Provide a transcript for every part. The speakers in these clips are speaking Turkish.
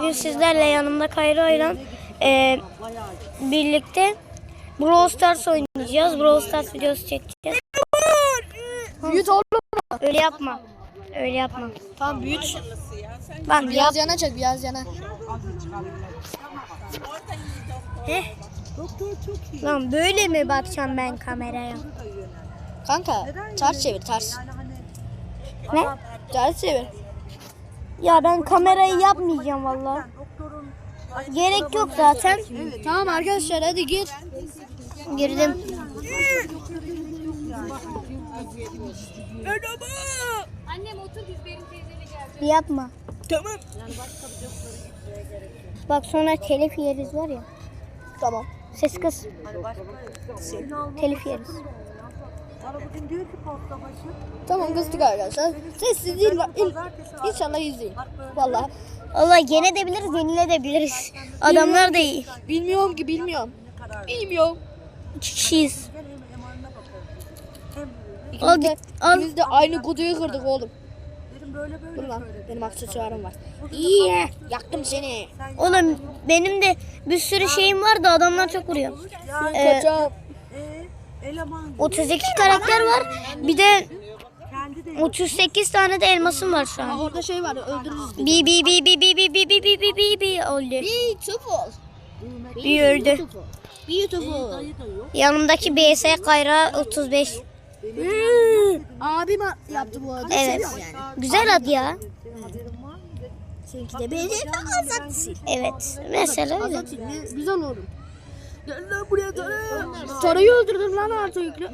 Bugün sizlerle yanımda Kayra ile e, birlikte Brawl Stars oynayacağız. Brawl Stars videosu çekeceğiz. Büyüt oğlum. Öyle yapma. Öyle yapma. Tamam büyüt. Bak. Biraz yana çek biraz yana. Heh. Lan böyle mi bakacağım ben kameraya? Kanka ters çevir ters. Ne? Ters çevir. Ya ben kamerayı yapmayacağım valla. Gerek yok zaten. Tamam arkadaşlar hadi gir. Girdim. Annem otur biz benim teyzeyle geleceğiz. Yapma. Tamam. Bak sonra telif yeriz var ya. Tamam. Ses kız. Telif yeriz. Tamam kızdık arkadaşlar. Sessiz değil. İn, İnşallah izleyin. Vallahi. Allah yenebiliriz, yenilebiliriz. Adamlar da iyi. Bilmiyorum ki bilmiyorum. Bilmiyorum. İki kişiyiz. İkimiz Al, al. de aynı kutuyu kırdık oğlum. Dur lan benim aksesuarım var. İyi yaktım seni. Oğlum benim de bir sürü şeyim var da adamlar çok vuruyor. Ee, Kaçam. 32 karakter var. Bir de 38 tane de elmasım var şu an. orada şey var öldürürüz. Bi bi bi bi bi bi bi bi bi bi bi bi öldü. Beautiful. Bir öldü. Beautiful. Yanımdaki BS Kayra 35. Abim yaptı bu arada. Evet. Güzel ad ya. Seninki de benim. Evet. Mesela öyle. Güzel olur. Gel lan buraya Tara. Tara'yı öldürdüm lan artık yüklü.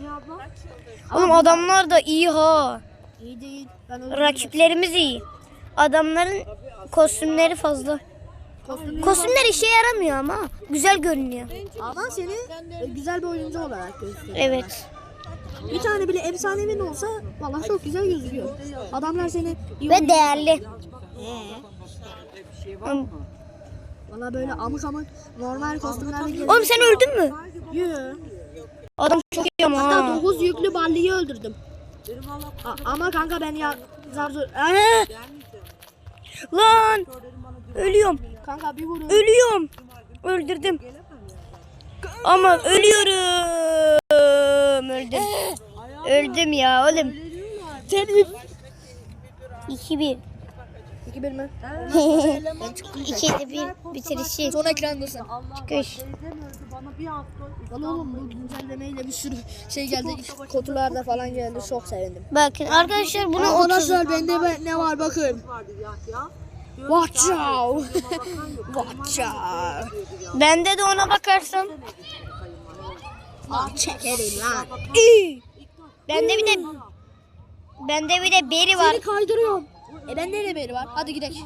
Oğlum adamlar da iyi ha. İyi değil. Ben öldürdüm. Rakiplerimiz iyi. Adamların kostümleri fazla. Kostümler işe yaramıyor ama güzel görünüyor. Ama seni e, güzel bir oyuncu olarak gösteriyor. Evet. Bir tane bile efsanevin olsa vallahi çok güzel gözüküyor. Adamlar seni iyi Ve değerli. Ee, Valla böyle amık amık normal kostümlerle geliyor. Oğlum sen öldün mü? Yoo. Adam çok iyi ama. Hatta ha. 9 yüklü balliyi öldürdüm. A- ama kanka ben ya zar zor. Ee! Lan. Ölüyorum. Kanka bir vurun. Ölüyorum. Öldürdüm. Ama ölüyorum. Öldüm. Öldüm ya oğlum. Senin. 2-1. 2 1 mi? 2'de bir bitirişi. Son ekrandasın. Çıkış. Valla oğlum bu güncellemeyle bir sürü şey geldi. Kutularda falan geldi. Çok sevindim. Bakın arkadaşlar bunu 30 Arkadaşlar bende be- ne var bakın. Watch out. Watch out. Bende de ona bakarsan. Ah çekerim lan. İyi. Bende bir de Bende bir de beri var. Seni kaydırıyorum. E bende ne beri var? Hadi gidelim.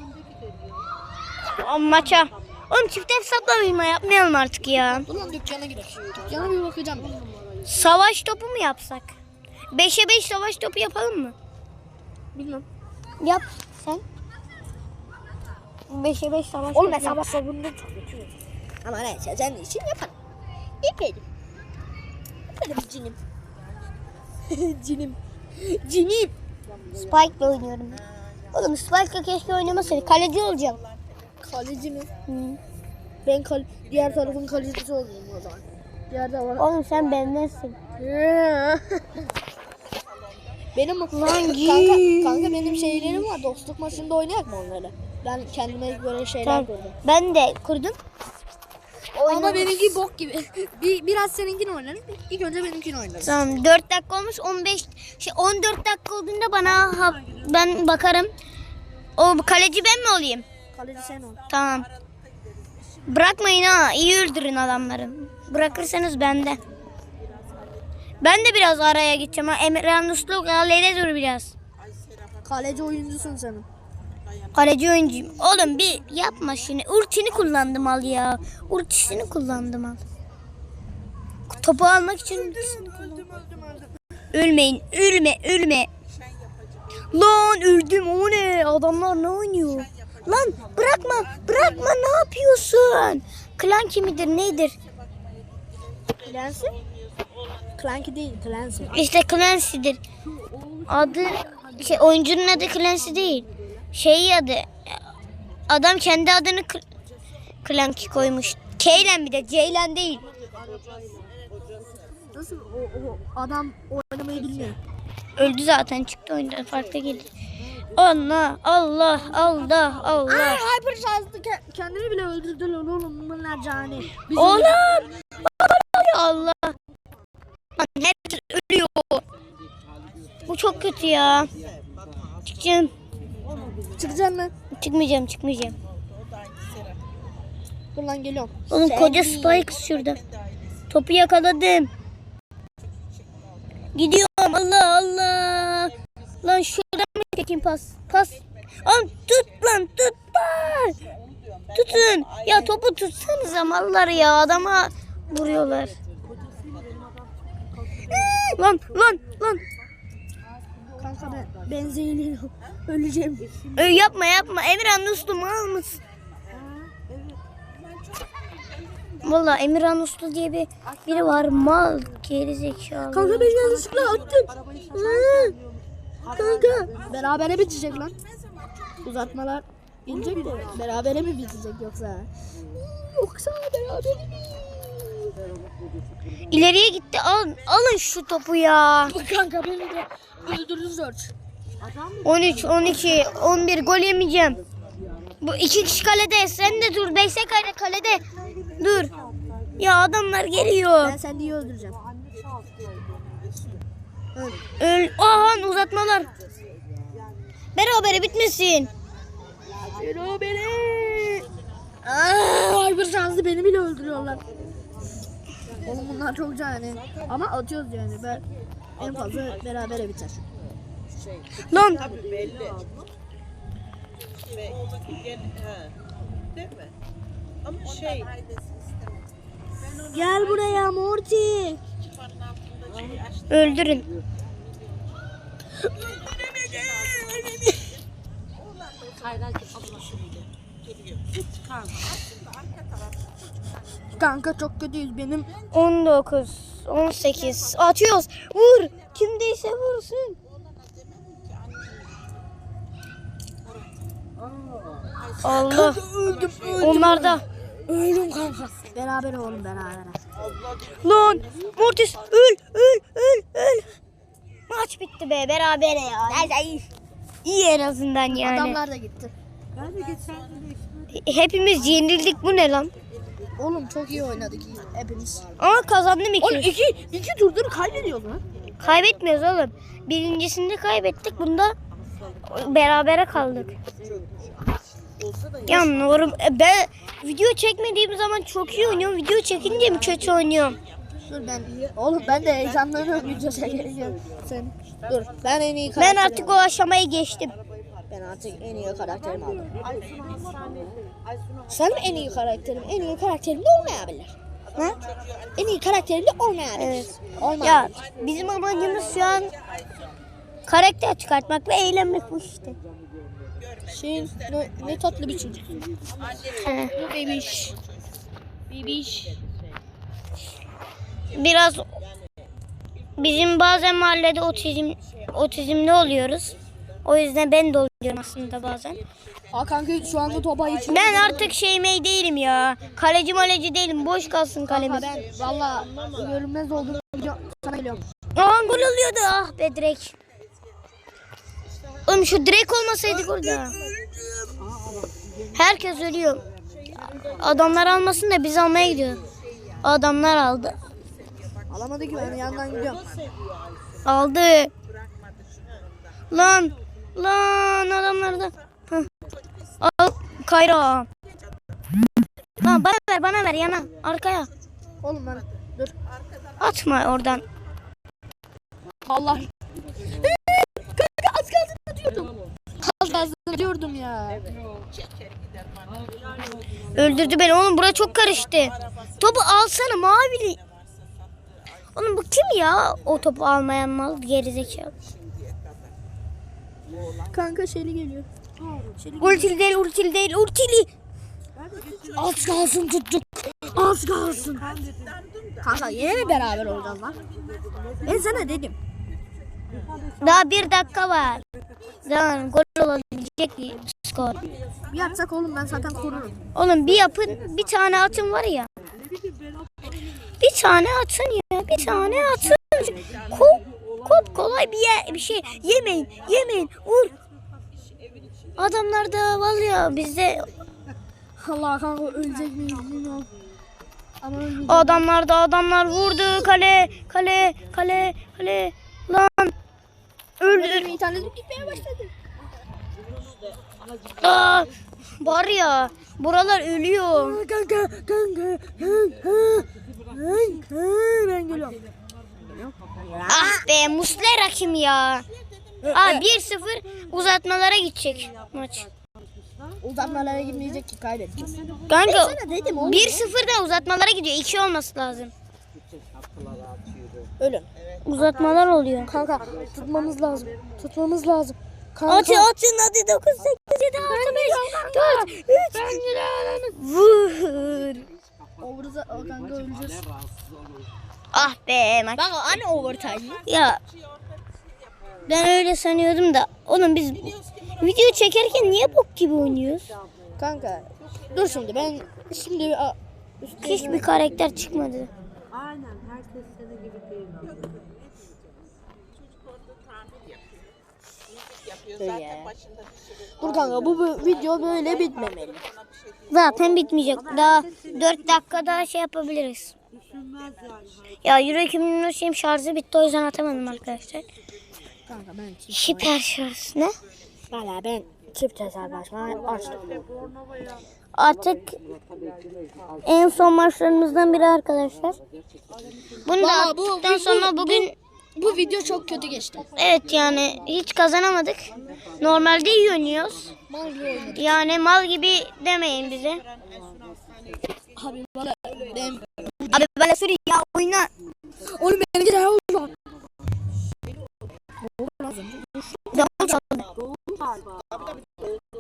O maça. Oğlum çift hesapla yapmayalım artık ya. Ulan dükkana gidelim. Dükkana bir bakacağım ben. Savaş topu mu yapsak? 5'e 5 savaş topu yapalım mı? Bilmem. Yap sen. 5'e 5 savaş Oğlum topu ben yap. sabah sabunlu çok kötüyüm. Ama neyse sen de için yaparım. Yaparım. Yaparım cinim. cinim. Cinim. Spike'la oynuyorum. Oğlum Spike'la keşke oynamasaydı. Kaleci olacağım. Kaleci mi? Hı. Ben kal diğer tarafın kalecisi olayım o zaman. Diğer tarafın. Oğlum sen bendensin. benim Lan kanka, kanka benim şeylerim var. Dostluk maçında oynayak mı onları? Ben kendime böyle şeyler Tamam. kurdum. Ben de kurdum. Ama benimki bok gibi. Bir, biraz seninkini oynarım. İlk önce benimkini oynarım. Tamam 4 dakika olmuş 15 şey 14 dakika olduğunda bana ha- ben bakarım. O kaleci ben mi olayım? Kaleci sen ol. Tamam. Bırakmayın ha iyi öldürün adamları. Bırakırsanız bende. Ben de biraz araya gideceğim ha. Emre Uslu kalede dur biraz. Kaleci oyuncusun senin. Kaleci oyuncuyum. Oğlum bir yapma şimdi. Ultini kullandım al ya. Ultisini kullandım al. Topu almak için ultisini kullandım. Ölmeyin. Ölme. Ölme. Lan öldüm. O ne? Adamlar ne oynuyor? Lan bırakma. Bırakma. Ne yapıyorsun? Klan kimidir? Nedir? Clancy? Clanky değil, Clancy. İşte Clancy'dir. Adı şey oyuncunun adı Clancy değil. Şey adı Adam kendi adını Clanky koymuş. Keylen bir de Ceylan değil. Nasıl o, o adam oynamayı bilmiyor. Öldü zaten çıktı oyundan farklı geldi. Allah Allah Allah Ay Allah. Hyper şanslı ke- kendini bile öldürdüler oğlum bunlar cani. Oğlum. Allah. Lan Herkes ölüyor. Bu çok kötü ya. Çıkacağım. Çıkacaksın mı? Çıkmayacağım çıkmayacağım. Buradan geliyorum. Oğlum koca Spike şurada. Topu yakaladım. Gidiyorum Allah Allah. Lan şuradan mı çekeyim pas? Pas. Lan tut lan tut lan. Tutun. Ya topu tutsanıza mallar ya adama vuruyorlar. Lan lan lan. Kanka ben benzeyiliyorum. Öleceğim. Ö, yapma yapma. Emirhan Uslu mal mısın? Valla Emirhan Uslu diye bir biri var mal geri zekalı. Kanka ben yanlışlıkla attım. Hı. Kanka. Berabere bitecek lan. Uzatmalar gelecek de berabere mi bitecek yoksa? Yoksa berabere mi? İleriye gitti. Al, alın şu topu ya. Kanka beni de öldürdü George. 13, 12, 11 gol yemeyeceğim. Bu iki kişi kalede. Sen de dur. Beşe kale kalede. Dur. Ya adamlar geliyor. Ben seni iyi öldüreceğim. Öl. Öl. Aha uzatmalar. Berabere bitmesin. Berabere. Aaa Hyper şanslı beni bile öldürüyorlar. Oğlum bunlar çok cani. Ama atıyoruz yani. Ben en fazla berabere biter. Lan belli. Ve gel, ha. Değil mi? Ama şey, Gel buraya Morty. öldürün. Kanka çok kötüyüz benim. 19, 18. Atıyoruz. Vur. Kimdeyse vursun. Allah. Öldüm Onlar da. Öldüm kanka. Beraber oğlum beraber. Lan Mortis öl öl öl öl. Maç bitti be berabere ya. Neyse iyi en azından yani. Adamlar da gitti. Hepimiz yenildik bu ne lan? Oğlum çok iyi oynadık hepimiz. Ama kazandım Oğlum iki. iki, iki turdur kaybediyoruz lan. Kaybetmiyoruz oğlum. Birincisinde kaybettik bunda berabere kaldık. Yanlıyorum. E, Ben video çekmediğim zaman çok iyi oynuyorum. Video çekince mi kötü oynuyorum? Dur ben oğlum ben de heyecanlanıyorum video çekeceğim. Sen dur ben en iyi Ben artık o aşamayı geçtim. Ben artık en iyi karakterimi aldım. Sen en iyi karakterim, en iyi karakterim de olmayabilir. Ha? En iyi karakterim de olmayabilir. Evet. Olmayabilir. Ya bizim amacımız şu an karakter çıkartmak ve eğlenmek bu işte. Şey, ne, ne tatlı bir çocuk. Bebiş. Bebiş. Biraz bizim bazen mahallede otizm otizmli oluyoruz. O yüzden ben de oluyorum aslında bazen. Aa kanka şu anda topa hiç Ben artık şey mey değilim ya. Kaleci maleci değilim. Boş kalsın kalemiz. ben valla görünmez video sana geliyorum. Aa gol oluyordu. Ah be direkt. Oğlum şu direkt olmasaydık orada. Herkes ölüyor. Adamlar almasın da biz almaya gidiyor. Adamlar aldı. Alamadı ki ben yandan gidiyorum. Aldı. Lan. Lan adamlar da. Hah. Al Kayra. Lan bana ver bana ver yana arkaya. Oğlum ben dur. Atma oradan. Vallahi. kanka az kalsın atıyordum. Az kalsın atıyordum ya. Öldürdü beni oğlum bura çok karıştı. Topu alsana mavili. Oğlum bu kim ya? O topu almayan mal gerizekalı. Kanka şeyli geliyor. Ultili değil ultili değil ultili. Az kalsın tuttuk. Az kalsın. Kanka yine mi beraber olacağız lan? Ben sana dedim. Daha bir dakika var. Zaman gol olabilecek skor. Bir yapsak oğlum ben zaten korurum. Oğlum bir yapın bir tane atın var ya. Bir tane atın ya bir tane atın. Kop, kop kolay bir, ye, bir şey. Yemeyin yemeyin vur. Adamlar da vallahi bizde Allah kanka ölecek miyiz bilmiyorum. Adamlar da adamlar vurdu kale kale kale kale lan. Benim internetim gitmeye başladı. Aa, var ya buralar ölüyor. Kanka kanka kanka kanka ben geliyorum. Ah be Muslera kim ya? Aa 1-0 uzatmalara gidecek maç. Uzatmalara gitmeyecek ki kaybedeceğiz. Kanka Sana dedim oğlum. 1-0 da uzatmalara gidiyor. 2 olması lazım. Ölün. Uzatmalar oluyor. Kanka tutmamız lazım. Tutmamız lazım. Kanka. Atı atın hadi 9 8 7 6 5 4 3 Vur. Over'da o kanka öleceğiz. Ah be maç. Bak hani overtime. Ya ben öyle sanıyordum da oğlum biz video çekerken niye bok gibi oynuyoruz? Kanka dur şimdi ben şimdi a, üstüne Hiçbir karakter çıkmadı. Aynen herkes senin gibi değil. Dur kanka bu, bu video böyle bitmemeli. Zaten bitmeyecek. Daha 4 dakika daha şey yapabiliriz. Düşünmez yani. Ya yürek şeyim şarjı bitti o yüzden atamadım arkadaşlar. Kanka ben çift, Hiper şarj ne? valla ben çift hesaplaşma açtım. Artık en son maçlarımızdan biri arkadaşlar. Bunu da Valla bu- attıktan bu- sonra bu- bugün Bu video çok kötü geçti. evet yani hiç kazanamadık. Normalde iyi oynuyoruz. Mal gibi oynadık. Yani mal gibi demeyin bize. Abi valla benim... Abi böyle sürü ya oyna. Oğlum benimki de oldu. Davul çaldı.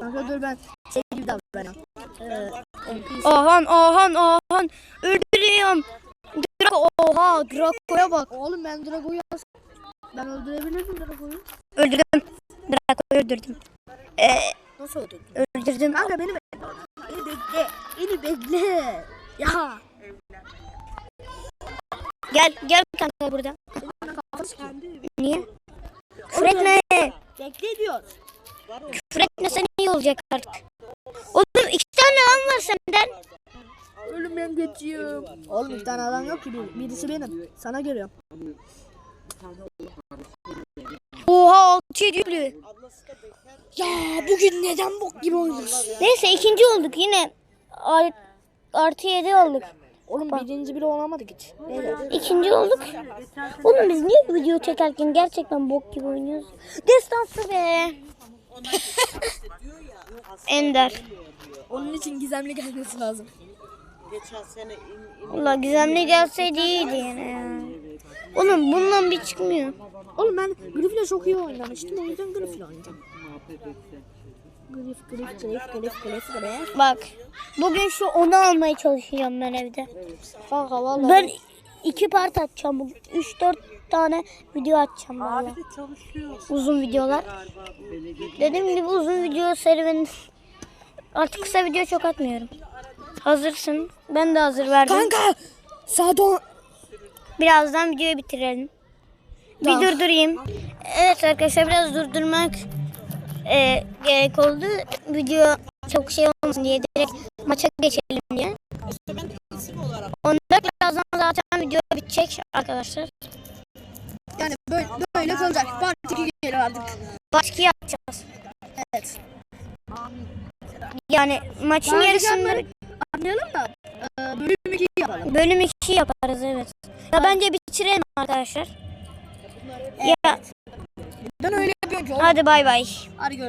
Kanka dur ben şey gibi davranıyorum. Ee. Ahan ahan ahan öldürüyorum. Draco oha Draco'ya bak. Oğlum ben Drago'yu as- Ben öldürebilirdim Drago'yu. Öldürdüm. Draco'yu öldürdüm. Ee, Nasıl öldürdün? öldürdüm. Kanka beni bekle. Beni bekle. Beni bekle. Ya. Gel gel kanka burada. Niye? Küfür etme. Bekle diyor. Küfür etmesen iyi olacak artık. Oğlum iki tane an var senden. Oğlum ben geçiyorum. Oğlum bir tane adam yok ki. Bir, birisi benim. Sana geliyorum. Oha 6 7 Ya bugün neden bok gibi oynuyoruz? Neyse ikinci olduk yine. Art, artı 7 olduk. Oğlum birinci bile olamadık hiç. Neyse. İkinci olduk. Oğlum biz niye video çekerken gerçekten bok gibi oynuyoruz? Destansı be. Ender. Onun için gizemli gelmesi lazım. Geçen sene Valla gizemli gelseydi iyiydi yine ya. Oğlum bundan bir çıkmıyor. Oğlum ben Griff'le çok iyi oynamıştım. O yüzden Griff'le oynayacağım. Griff, Griff, Griff, Griff, Griff, Griff. Bak bugün şu onu almaya çalışacağım ben evde. Kanka valla. Ben iki part atacağım bugün. 3-4 tane video atacağım valla. abi de çalışıyor Uzun videolar. Dediğim gibi uzun video serüveni. Artık kısa video çok atmıyorum. Hazırsın. Ben de hazır verdim. Kanka! Sağda Birazdan videoyu bitirelim. Tamam. Bir durdurayım. Evet arkadaşlar biraz durdurmak e, gerek oldu. Video çok şey olmasın diye direkt maça geçelim diye. Onda birazdan zaten video bitecek arkadaşlar. yani böyle, böyle kalacak. Part 2 gelir artık. Başka yapacağız. Evet. Yani maçın Daha yarısında Anlayalım da e, bölüm 2 yapalım. bölüm 2 yaparız evet. Ya bence bitirelim arkadaşlar. Ya Ben öyle yapıyorum ki. oğlum. hadi bay bay. Hadi görüşürüz.